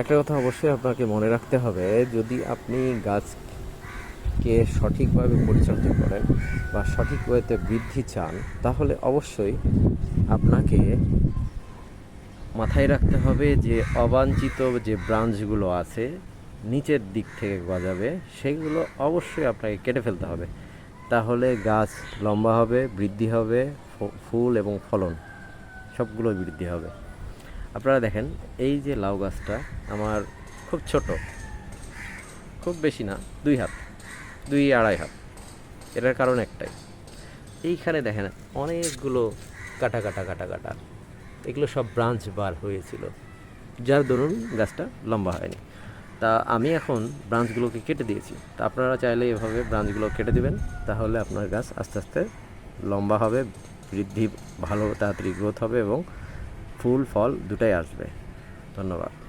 একটা কথা অবশ্যই আপনাকে মনে রাখতে হবে, যদি আপনি গাছকে সঠিকভাবে পরিচর্যা করেন বা সঠিক ওয়েতে বৃদ্ধি চান, তাহলে অবশ্যই আপনাকে মাথায় রাখতে হবে যে অবাঞ্ছিত যে ব্রাঞ্চগুলো আছে নিচের দিক থেকে গজাবে, সেগুলো অবশ্যই আপনাকে কেটে ফেলতে হবে। তাহলে গাছ লম্বা হবে, বৃদ্ধি হবে ফুল এবং ফলন সবগুলো বৃদ্ধি হবে। আপনারা দেখেন, এই যে লাউ গাছটা আমার খুব ছোট, খুব বেশি না, দুই হাত, দুই আড়াই হাত, এটার কারণ একটাই। এইখানে দেখেন অনেকগুলো কাটা কাটা কাটা কাটা, এগুলো সব ব্রাঞ্চ বার হয়েছিল, যার দরুন গাছটা লম্বা হয়নি। তা আমি এখন ব্রাঞ্চগুলোকে কেটে দিয়েছি, তা আপনারা চাইলে এভাবে ব্রাঞ্চগুলো কেটে দিবেন, তাহলে আপনার গাছ আস্তে আস্তে লম্বা হবে, বৃদ্ধি ভালো, তাড়াতাড়ি গ্রোথ হবে এবং ফুল ফল দুটাই আসবে। ধন্যবাদ।